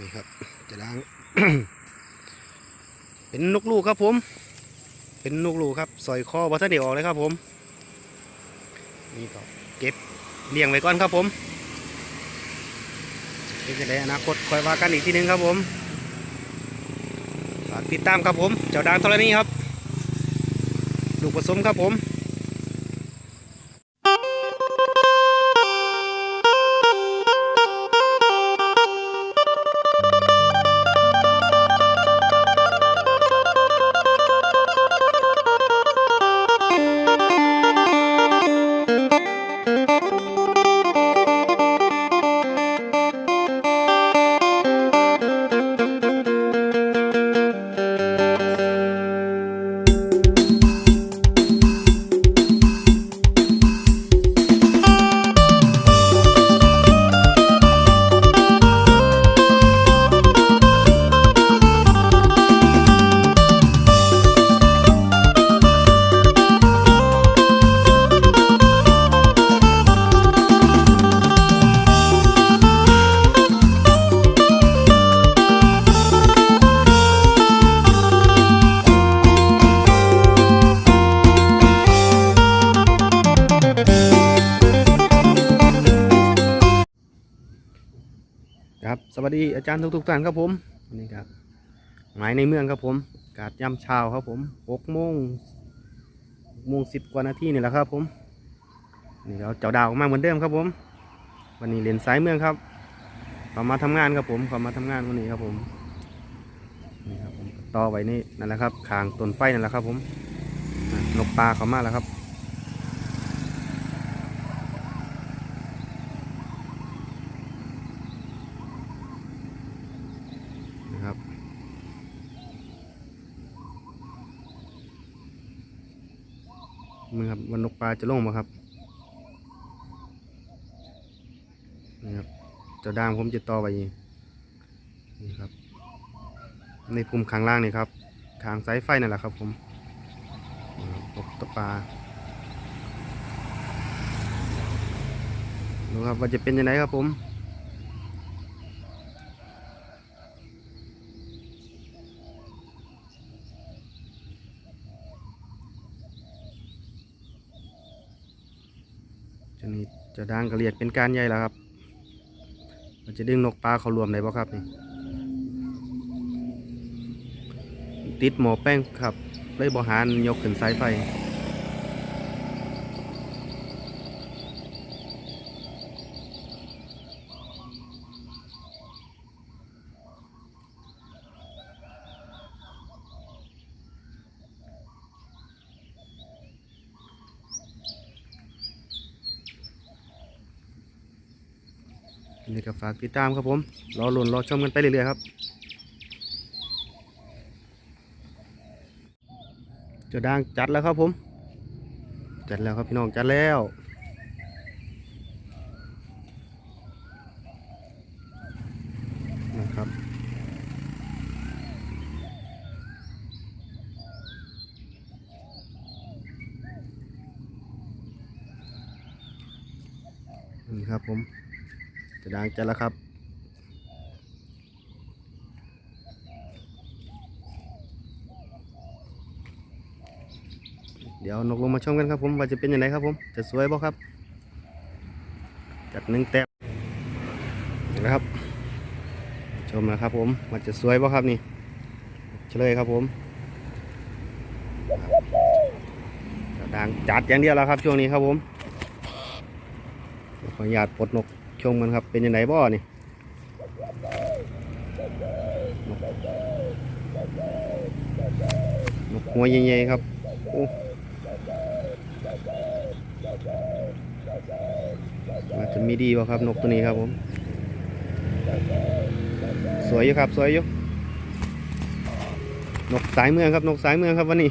นี่ครับ จะล้าง เป็นนกลูกครับผม เป็นนกลูกครับสอยคอบัตเดียวออกเลยครับผม นี่ก็เก็บเลี้ยงไว้ก่อนครับผมเป็นจะได้อนาคตคอยว่ากันอีกทีหนึงครับผมฝากติดตามครับผม เจ้าดางธรณีครับ ลูกผสมครับผม ครับสวัสดีอาจารย์ทุกๆท่านครับผมวันนี้ครับหมายในเมืองครับผมกาศยามเช้าครับผมหกโมงโมงสิบกว่านาทีนี่แหละครับผมนี่เราเจ้าดาวมาเหมือนเดิมครับผม วันนี้เรียนสายเมืองครับเขามาทำงานครับผมเขามาทำงานวันนี้ครับผมนี่ครับผมต่อไว้นี่นั่นแหละครับคางต้นไฟนั่นแหละครับผมนกปลาเขามาแล้วครับ มึงครับวันนกปลาจะลงมาครับนี่ครับเจ้าดามผมจะต่อไปนี่ครับ ในภูมิข้างล่างนี่ครับทางสายไฟนั่นแหละครับผมนี่ครับนกตกปลาดูครับว่าจะเป็นยังไงครับผม จะนี่จะดังกระเรียดเป็นการใหญ่แล้วครับมันจะดึงนกปลาเขารวมได้บ่ครับนี่ติดหมอแป้งครับเลยบหารยกขึ้นสายไฟ นี่ก็ฝากติดตามครับผมรอลุ้นรอชมกันไปเรื่อยๆครับจะดังจัดแล้วครับผม จัดแล้วครับพี่น้องจัดแล้วนะครับนี่ครับผม จะดังจัดแล้วครับเดี๋ยวนกลงมาชมกันครับผมว่าจะเป็นยังไงครับผมจะสวยบ่ครับจัดหนึ่งแต้มนะครับ ชมนะครับผมว่าจะสวยบ่ครับนี่เฉลยครับผมดังจัดอย่างเดียวแล้วครับช่วงนี้ครับผมขออนุญาตปลดนก ชมกันครับ เป็นยังไงบ่นี่นกนกหัวใหญ่ๆครับโอ้อาจจะมีดีบ่ครับนกตัวนี้ครับผม สวยอยู่ครับ สวยอยู่นกสายเมืองครับ นกสายเมืองครับวันนี้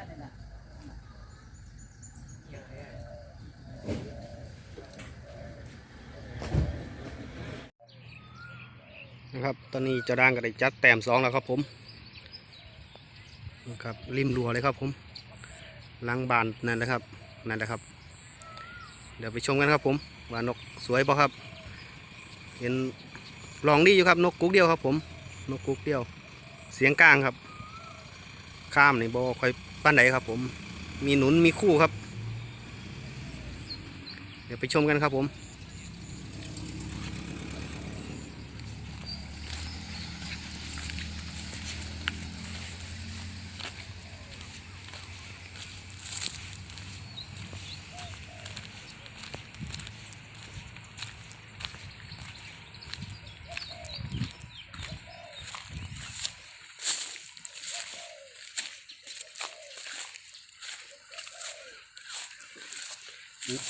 นะครับ ตอนนี้จะด่างกับไอ้จัดแต้มสองแล้วครับผมนะครับริมรัวเลยครับผมล้างบานนั่นแหละครับนั่นแหละครับ เดี๋ยวไปชมกันครับผมว่านกสวยปะครับ เห็นลองดีอยู่ครับนกกุ๊กเดียวครับผมนกกุ๊กเดียว เสียงกลางครับ ข้ามนี่บอค่อย ปั้นใดครับ ผม มีหนุนมีคู่ครับ เดี๋ยวไปชมกันครับผม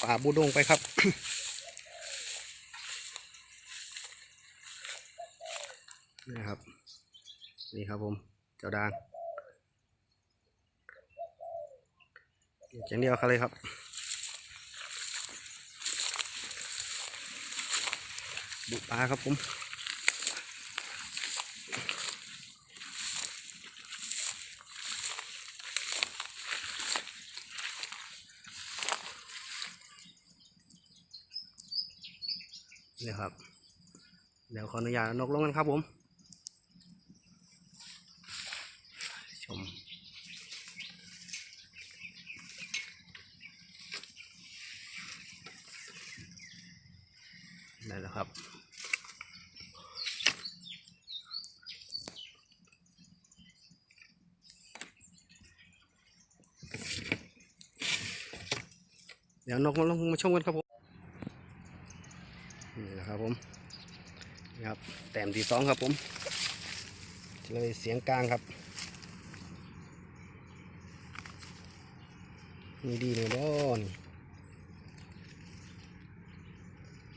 ป่าบูดงไปครับนี่ครับ นี่ครับผมเจ้าดางอย่างเดียวครับเลยครับบุปลาครับผม นี่ครับ เดี๋ยวขออนุญาตนกลงกันครับผม ชม ได้แล้วครับเดี๋ยวนกมาลงมาชมกันครับผม นี่แหละครับผมนี่ครับแต้มที่สองครับผมเลยเสียงกลางครับนี่ดีเลยด้อน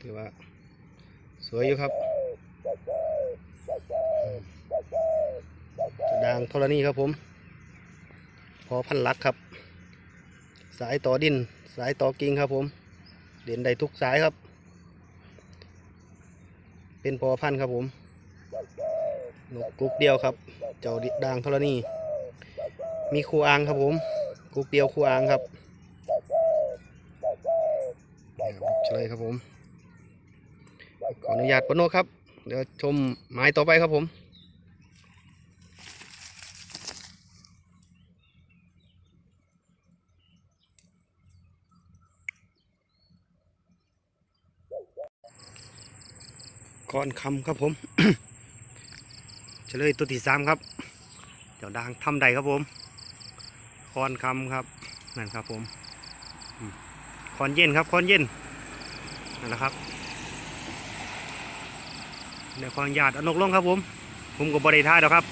ถือว่า สวยอยู่ครับดังธรณีครับผม พอพันลักครับ สายต่อดิน สายต่อกิ่งครับผม เด่นได้ทุกสายครับ เป็นพอพันธุ์ครับผมนกกุ๊กเดียวครับ เจ้าด่างธรณีมีคูอ่างครับผม กุ๊กเดียวคูอ่างครับนี่ครับเฉลยครับผม ขออนุญาตปนโนครับ เดี๋ยวชมไม้ต่อไปครับผม ก้อนคำครับผมเฉลยตัวที่สามครับ เจ้าด่างทำใดครับผมคอนคำครับนั่นครับผมคอนเย็นครับคอนเย็นนั่นแหละครับเดี๋ยวขออนุญาตเอานกลงครับผม ผมก็บบริท่าแล้วครับ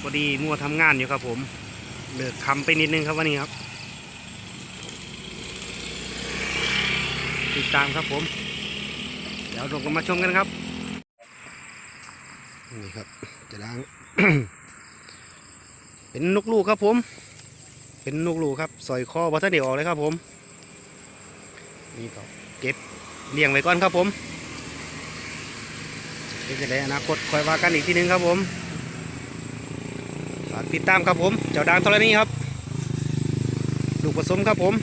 พอดีมัวทำงานอยู่ครับผมเลิกคำไปนิดนึงครับวันนี้ครับ ติดตามครับผม ยวเรามาชมกันครับนี่ครับจะล้าง เป็นนกลูกครับผม เป็นนกลูกครับสอยคอบัตเดียวออกเลยครับผม นี่ก็เก็บเลี้ยงไว้ก่อนครับผมเป็นจะได้อนาคตคอยว่ากันอีกทีหนึงครับผมฝากติดตามครับผม เจ้าดังธรณีครับ ลูกผสมครับผม